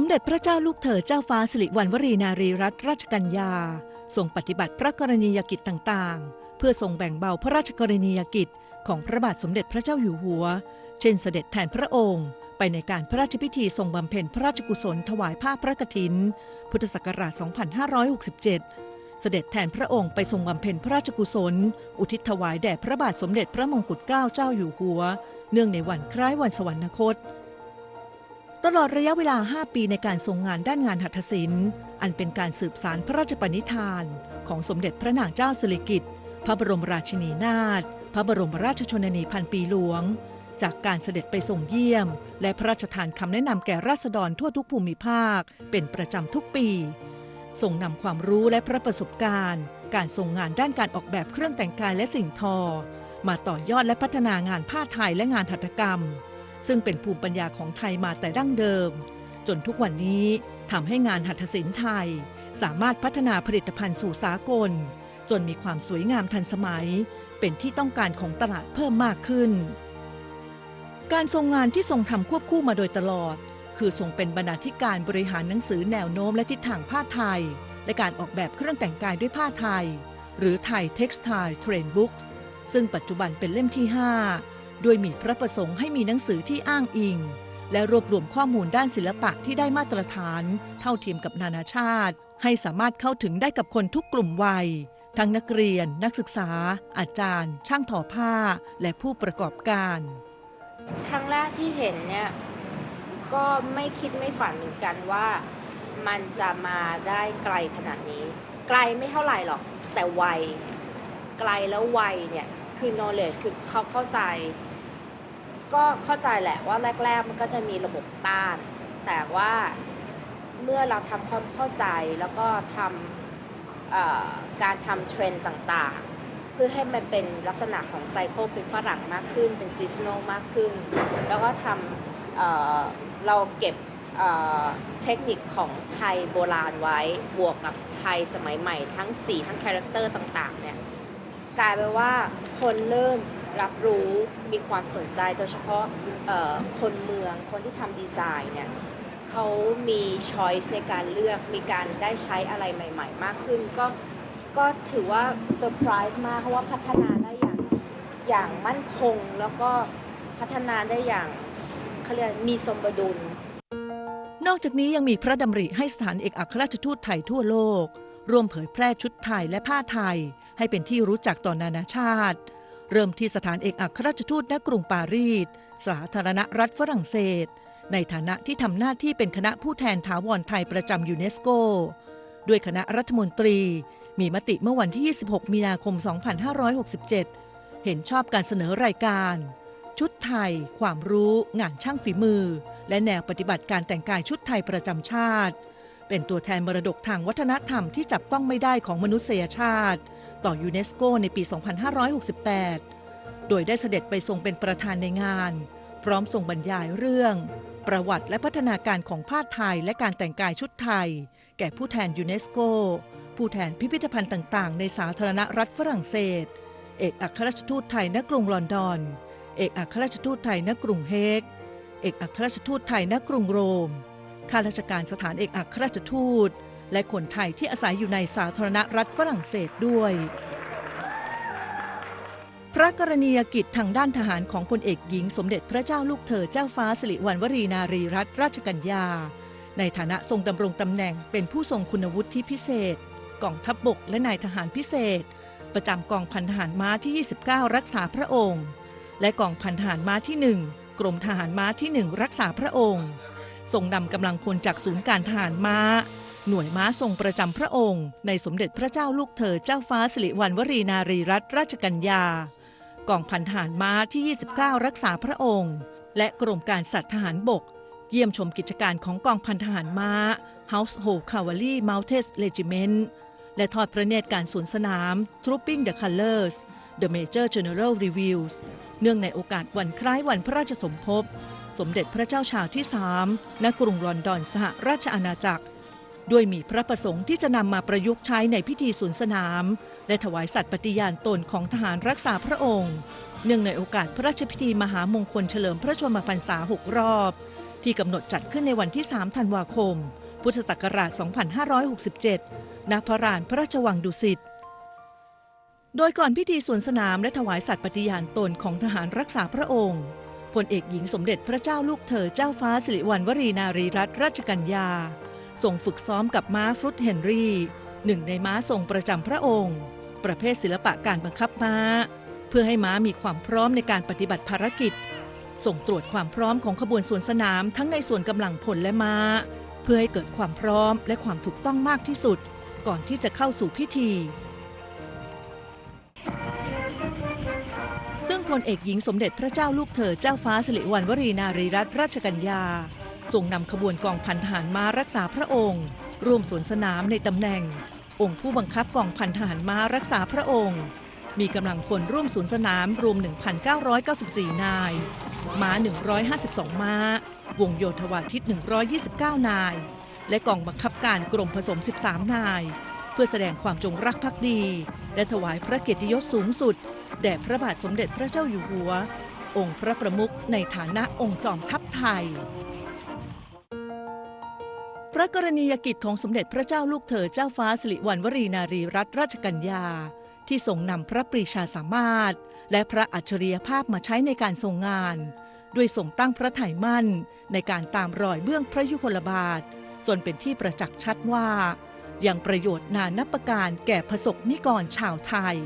มเด็จพระเจ้าลูกเธอเจ้าฟ้าสิริวัณวรีนารีรัตนราชกัญญาทรงปฏิบัติพระกรณียกิจต่างๆ เพื่อทรงแบ่งเบาพระราชกรณียกิจของพระบาทสมเด็จพระเจ้าอยู่หัว เช่นเสด็จแทนพระองค์ ไปในการพระราชพิธีทรงบำเพ็ญพระราชกุศลถวายผ้าพระกฐิน พุทธศักราช 2567 เสด็จแทนพระองค์ไปทรงบำเพ็ญพระราชกุศล อุทิศถวายแด่พระบาทสมเด็จพระมงกุฎเกล้าเจ้าอยู่หัว เนื่องในวันคล้ายวันสวรรคต ตลอดระยะเวลา 5 ปีในการทรงงานด้านงานหัตถศิลป์ อันเป็นการสืบสารพระราชปณิธาน ของสมเด็จพระนางเจ้าสิริกิติ์ พระบรมราชินีนาถ พระบรมราชชนนีพันปีหลวง จากการเสด็จไปส่งเยี่ยม และพระราชทานคำแนะนำแก่ราษฎรทั่วทุกภูมิภาค เป็นประจำทุกปี ทรงนำความรู้และพระประสบการณ์ การทรงงานด้านการออกแบบเครื่องแต่งกายและสิ่งทอ มาต่อยอดและพัฒนางานผ้าไทยและงานหัตถกรรม ซึ่งเป็นภูมิปัญญาของไทยมาแต่ดั้งเดิม จนทุกวันนี้ทำให้งานหัตถศิลป์ไทย สามารถพัฒนาผลิตภัณฑ์สู่สากล จนมีความสวยงามทันสมัย เป็นที่ต้องการของตลาดเพิ่มมากขึ้น การทรงงานที่ทรงทำควบคู่มาโดยตลอด คือทรงเป็นบรรณาธิการบริหารหนังสือแนวโน้มและทิศทางผ้าไทย และการออกแบบเครื่องแต่งกายด้วยผ้าไทย หรือไทย Textile Trend Books ซึ่งปัจจุบันเป็นเล่มที่ 5 โดยมีพระประสงค์ให้มีหนังสือที่อ้างอิง และรวบรวมข้อมูลด้านศิลปะที่ได้มาตรฐาน เท่าเทียมกับนานาชาติ ให้สามารถเข้าถึงได้กับคนทุกกลุ่มวัย ทั้งนักเรียน นักศึกษา อาจารย์ ช่างทอผ้า และผู้ประกอบการ ครั้งแรกที่เห็นเนี่ยก็ไม่คิดไม่ฝันเหมือนกันว่ามันจะมาได้ไกลขนาดนี้ ไกลไม่เท่าไหร่หรอก แต่ไวไกลแล้วไวเนี่ย คือ knowledge คือเขาเข้าใจ ก็เข้าใจแหละว่าแรก ๆ มันก็จะมีระบบต้าน แต่ว่าเมื่อเราทำความเข้าใจแล้วก็ทำการทำเทรนด์ต่างๆ เพื่อให้มันเป็นลักษณะของไซเคิลเป็นฝรั่งมากขึ้น เป็นซีซันอลมากขึ้น แล้วก็ทำเเราเก็บเเทคนิคของไทยโบราณไว้บวกกับไทยสมัยใหม่ทั้งสีทั้งคาแรคเตอร์ต่างๆเนี่ย กลายเป็นว่าคนเริ่มรับรู้มีความสนใจโดยเฉพาะคนเมืองคนที่ทำดีไซน์เนี่ยเขามีช้อยส์ในการเลือกมีการได้ใช้อะไรใหม่ ๆ มากขึ้น ก็ก็ถือว่าเซอร์ไพรส์มากเพราะว่าพัฒนาได้อย่างอย่างมั่นคงแล้วก็พัฒนาได้อย่างเขาเรียกมีสมดุล นอกจากนี้ยังมีพระดำริให้สถานเอกอัครราชทูตไทยทั่วโลก ร่วมเผยแพร่ชุดไทยและผ้าไทย ให้เป็นที่รู้จักต่อนานาชาติ เริ่มที่สถานเอกอัครราชทูตณกรุงปารีส สาธารณรัฐฝรั่งเศส ในฐานะที่ทำหน้าที่เป็นคณะผู้แทนถาวรไทยประจำยูเนสโก ด้วยคณะรัฐมนตรี มีมติเมื่อวันที่ 26 มีนาคม 2567 เห็นชอบการเสนอรายการ ชุดไทย ความรู้ งานช่างฝีมือ และแนวปฏิบัติการแต่งกายชุดไทยประจำชาติ เป็นตัวแทนมรดกทางวัฒนธรรมที่จับต้องไม่ได้ของมนุษยชาติ ต่อยูเนสโกในปี 2568 โดยได้เสด็จไปทรงเป็นประธานในงาน พร้อมทรงบรรยายเรื่อง ประวัติและพัฒนาการของผ้าไทยและการแต่งกายชุดไทย แก่ผู้แทนยูเนสโก ผู้แทนพิพิธภัณฑ์ต่าง ๆ ในสาธารณรัฐฝรั่งเศส เอกอัครราชทูตไทยณกรุงลอนดอน เอกอัครราชทูตไทยณกรุงเฮก เอกอัครราชทูตไทยณกรุงโรม ข้าราชการสถานเอกอัครราชทูต และคนไทยที่อาศัยอยู่ในสาธารณรัฐฝรั่งเศสด้วย พระกรณียกิจทางด้านทหารของพลเอกหญิงสมเด็จพระเจ้าลูกเธอเจ้าฟ้าสิริวัณวรีนารีรัตนราชกัญญา ในฐานะทรงดำรงตำแหน่งเป็นผู้ทรงคุณวุฒิที่พิเศษกองทัพบบกและนายทหารพิเศษ ประจำกองพันทหารม้าที่ 29 รักษาพระองค์ และกองพันทหารม้าที่ 1 กรมทหารม้าที่ 1 รักษาพระองค์ ทรงนำกำลังพลจากศูนย์การทหารม้า หน่วยม้าทรงประจำพระองค์ ในสมเด็จพระเจ้าลูกเธอเจ้าฟ้าสิริวัณวรีนารีรัตนราชกัญญากองพันทหารม้าที่ 29 รักษาพระองค์ และกรมการสัตว์ทหารบก เยี่ยมชมกิจการของกองพันทหารม้า Household Cavalry Mounted Regiment และทอดพระเนตรการสวนสนาม Trooping the Colors The Major General Reviews เนื่องในโอกาสวันคล้ายวันพระราชสมภพ สมเด็จพระเจ้าชาที่สามณกรุงลอนดอนสหราชอาณาจักร ด้วยมีพระประสงค์ที่จะนำมาประยุกต์ใช้ในพิธีสวนสนาม และถวายสัตย์ปฏิญาณตนของทหารรักษาพระองค์ เนื่องในโอกาสพระราชพิธีมหามงคลเฉลิมพระชนมพรรษาหกรอบ ที่กำหนดจัดขึ้นในวันที่ 3 ธันวาคม พุทธศักราช 2567 ณ พระลานพระราชวังดุสิตโดยก่อนพิธีสวนสนามและถวายสัตย์ปฏิญาณตนของทหารรักษาพระองค์ พลเอกหญิงสมเด็จพระเจ้าลูกเธอเจ้าฟ้าสิริวัณวรีนารีรัตนราชกัญญาส่งฝึกซ้อมกับม้าฟรุตเฮนรี่หนึ่งในม้าทรงประจำพระองค์ ประเภทศิลปะการบังคับม้า เพื่อให้ม้ามีความพร้อมในการปฏิบัติภารกิจ ส่งตรวจความพร้อมของขบวนสวนสนามทั้งในส่วนกำลังพลและม้า เพื่อให้เกิดความพร้อมและความถูกต้องมากที่สุด ก่อนที่จะเข้าสู่พิธี ซึ่งพลเอกหญิงสมเด็จพระเจ้าลูกเธอเจ้าฟ้าสิริวัณวรีนารีรัตนราชกัญญาทรงนำขบวนกองพันทหารม้ารักษาพระองค์ ร่วมสวนสนามในตำแหน่ง องค์ผู้บังคับกองพันทหารม้ารักษาพระองค์ มีกำลังพลร่วมสวนสนามรวม 1,994 นาย ม้า 152 ม้า วงโยธวาทิต 129 นาย และกองบังคับการกรมผสม 13 นาย เพื่อแสดงความจงรักภักดี และถวายพระเกียรติยศสูงสุด แด่พระบาทสมเด็จพระเจ้าอยู่หัว องค์พระประมุขในฐานะองค์จอมทัพไทย พระกรณียกิจของสมเด็จพระเจ้าลูกเธอเจ้าฟ้าสิริวัณวรีนารีรัตนราชกัญญา ที่ทรงนำพระปรีชาสามารถ และพระอัจฉริยภาพมาใช้ในการทรงงานด้วยทรงตั้งพระไถ่มั่นในการตามรอยเบื้องพระยุคลบาท จนเป็นที่ประจักษ์ชัดว่ายังประโยชน์นานับประการแก่พระสกนิกรชาวไทย